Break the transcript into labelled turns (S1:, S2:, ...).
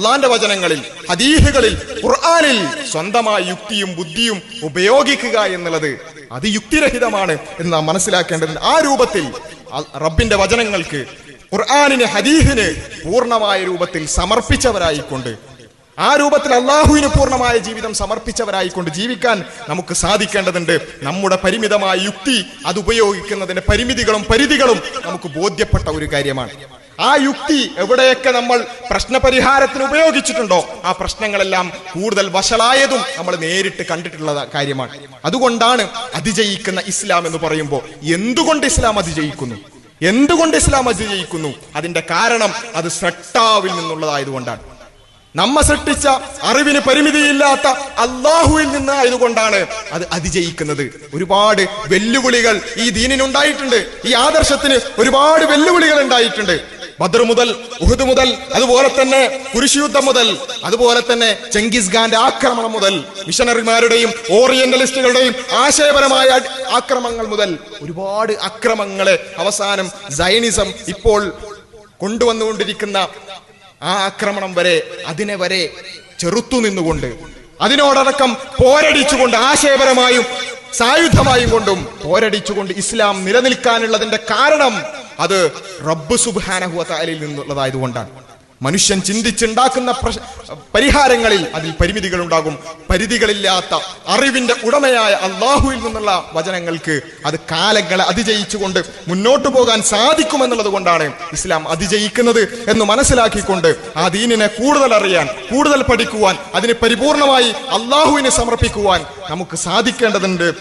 S1: അള്ളാന്റെ വചനങ്ങളിൽ ഹദീഹുകളിൽ ഖുർആാനിൽ സ്വന്തമായ യുക്തിയും ബുദ്ധിയും ഉപയോഗിക്കുക എന്നുള്ളത് അത് യുക്തിരഹിതമാണ് എന്ന് നാം മനസ്സിലാക്കേണ്ടത് ആ രൂപത്തിൽ റബ്ബിന്റെ വചനങ്ങൾക്ക് ഖുർആാനിന് ഹദീഹിന് പൂർണമായ രൂപത്തിൽ സമർപ്പിച്ചവരായിക്കൊണ്ട് ആ രൂപത്തിൽ അള്ളാഹുവിന് പൂർണമായ ജീവിതം സമർപ്പിച്ചവരായിക്കൊണ്ട് ജീവിക്കാൻ നമുക്ക് സാധിക്കേണ്ടതുണ്ട്. നമ്മുടെ പരിമിതമായ യുക്തി അത് ഉപയോഗിക്കുന്നതിന്റെ പരിമിതികളും പരിധികളും നമുക്ക് ബോധ്യപ്പെട്ട ഒരു കാര്യമാണ്. ആ യുക്തി എവിടെയൊക്കെ നമ്മൾ പ്രശ്നപരിഹാരത്തിന് ഉപയോഗിച്ചിട്ടുണ്ടോ ആ പ്രശ്നങ്ങളെല്ലാം കൂടുതൽ വഷളായതും നമ്മൾ നേരിട്ട് കണ്ടിട്ടുള്ള കാര്യമാണ്. അതുകൊണ്ടാണ് അതിജയിക്കുന്ന ഇസ്ലാം എന്ന് പറയുമ്പോൾ എന്തുകൊണ്ട് ഇസ്ലാം അതിജയിക്കുന്നു? എന്തുകൊണ്ട് ഇസ്ലാം അതിജയിക്കുന്നു? അതിന്റെ കാരണം അത് സട്ടാവിൽ നിന്നുള്ളതായതുകൊണ്ടാണ്. നമ്മ സൃഷ്ടിച്ച അറിവിന് പരിമിതിയില്ലാത്ത അള്ളാഹുവിൽ നിന്നായതുകൊണ്ടാണ് അത് അതിജയിക്കുന്നത്. ഒരുപാട് വെല്ലുവിളികൾ ഈ ദീനിനുണ്ടായിട്ടുണ്ട്. ഈ ആദർശത്തിന് ഒരുപാട് വെല്ലുവിളികൾ ഉണ്ടായിട്ടുണ്ട്. ബദർ മുതൽ ഉഹുദ് മുതൽ അതുപോലെ തന്നെ കുരിശുയുദ്ധം മുതൽ അതുപോലെ തന്നെ ചെങ്കിസ് ഖാന്റെ ആക്രമണം മുതൽ മിഷണറിമാരുടെയും ഓറിയന്റലിസ്റ്റുകളുടെയും ആശയപരമായ ആക്രമങ്ങൾ മുതൽ ഒരുപാട് അക്രമങ്ങളെ അവസാനം സൈനിസം ഇപ്പോൾ കൊണ്ടുവന്നുകൊണ്ടിരിക്കുന്ന ആ ആക്രമണം വരെ അതിനെ വരെ ചെറുത്തു നിന്നുകൊണ്ട് അതിനോടടക്കം പോരടിച്ചുകൊണ്ട് ആശയപരമായും സായുധമായും കൊണ്ടും പോരടിച്ചുകൊണ്ട് ഇസ്ലാം നിലനിൽക്കാനുള്ളതിന്റെ കാരണം അത് റബ്ബ് സുബാനഹുഅലയിൽ നിന്നുള്ളതായതുകൊണ്ടാണ്. മനുഷ്യൻ ചിന്തിച്ചുണ്ടാക്കുന്ന പരിഹാരങ്ങളിൽ അതിൽ പരിമിതികൾ ഉണ്ടാകും പരിധികളില്ലാത്ത അറിവിന്റെ ഉടമയായ അള്ളാഹുവിൽ നിന്നുള്ള വചനങ്ങൾക്ക് അത് കാലങ്ങളെ അതിജയിച്ചുകൊണ്ട് മുന്നോട്ട് പോകാൻ സാധിക്കുമെന്നുള്ളത് കൊണ്ടാണ് ഇസ്ലാം അതിജയിക്കുന്നത് എന്ന് മനസ്സിലാക്കിക്കൊണ്ട് ആ ദീനിനെ കൂടുതൽ അറിയാൻ കൂടുതൽ പഠിക്കുവാൻ അതിനെ പരിപൂർണമായി അള്ളാഹുവിനെ സമർപ്പിക്കുവാൻ നമുക്ക് സാധിക്കേണ്ടതുണ്ട്.